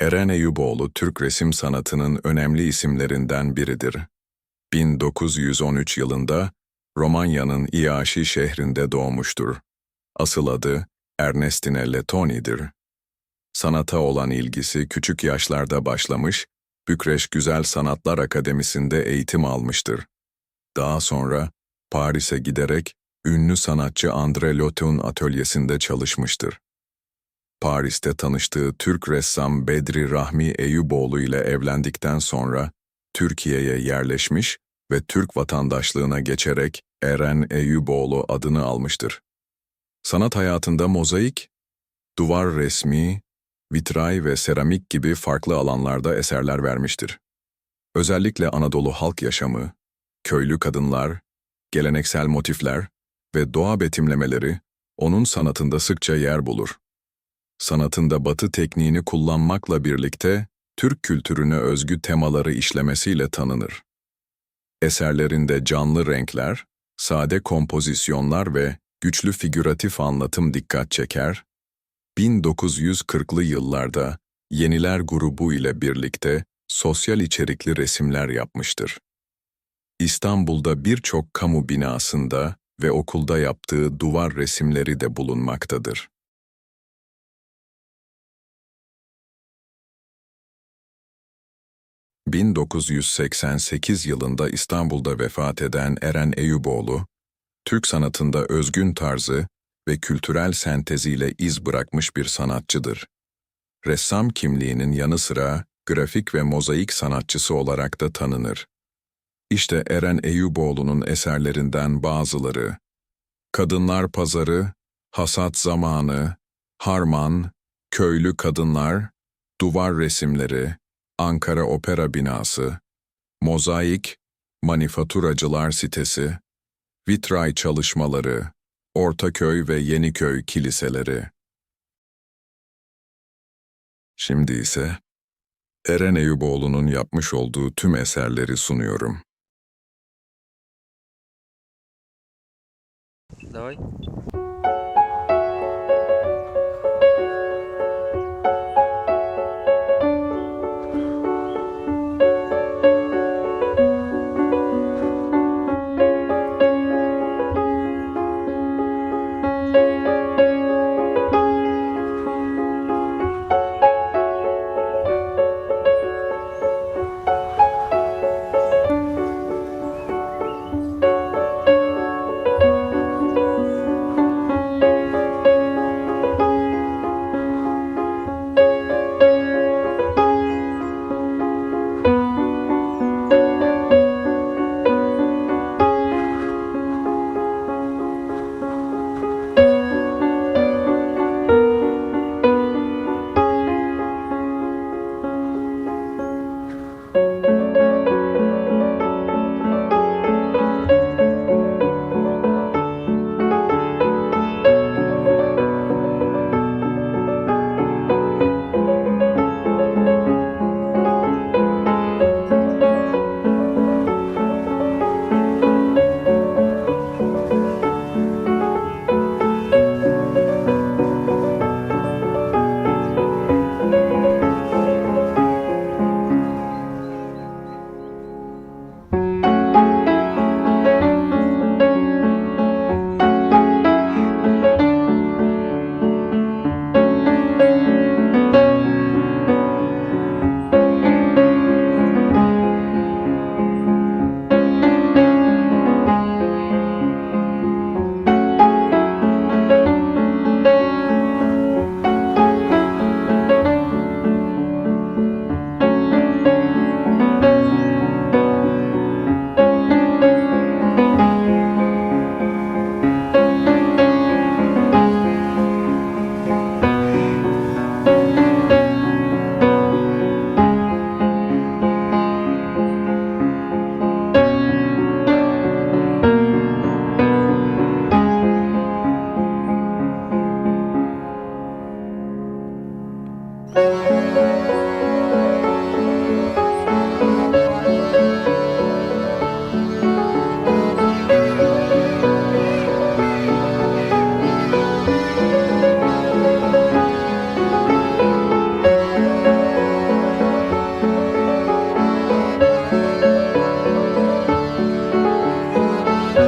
Eren Eyüboğlu Türk resim sanatının önemli isimlerinden biridir. 1913 yılında Romanya'nın Iaşi şehrinde doğmuştur. Asıl adı Ernestine Letoni'dir. Sanata olan ilgisi küçük yaşlarda başlamış, Bükreş Güzel Sanatlar Akademisi'nde eğitim almıştır. Daha sonra Paris'e giderek ünlü sanatçı André Lote'un atölyesinde çalışmıştır. Paris'te tanıştığı Türk ressam Bedri Rahmi Eyüboğlu ile evlendikten sonra Türkiye'ye yerleşmiş ve Türk vatandaşlığına geçerek Eren Eyüboğlu adını almıştır. Sanat hayatında mozaik, duvar resmi, vitray ve seramik gibi farklı alanlarda eserler vermiştir. Özellikle Anadolu halk yaşamı, köylü kadınlar, geleneksel motifler ve doğa betimlemeleri onun sanatında sıkça yer bulur. Sanatında batı tekniğini kullanmakla birlikte Türk kültürüne özgü temaları işlemesiyle tanınır. Eserlerinde canlı renkler, sade kompozisyonlar ve güçlü figüratif anlatım dikkat çeker, 1940'lı yıllarda Yeniler grubu ile birlikte sosyal içerikli resimler yapmıştır. İstanbul'da birçok kamu binasında ve okulda yaptığı duvar resimleri de bulunmaktadır. ...1988 yılında İstanbul'da vefat eden Eren Eyüboğlu, Türk sanatında özgün tarzı ve kültürel senteziyle iz bırakmış bir sanatçıdır. Ressam kimliğinin yanı sıra grafik ve mozaik sanatçısı olarak da tanınır. İşte Eren Eyüboğlu'nun eserlerinden bazıları. Kadınlar Pazarı, Hasat Zamanı, Harman, Köylü Kadınlar, Duvar Resimleri, Ankara Opera Binası, Mozaik, Manifaturacılar Sitesi, Vitray Çalışmaları, Ortaköy ve Yeniköy Kiliseleri. Şimdi ise Eren Eyüboğlu'nun yapmış olduğu tüm eserleri sunuyorum. Давай.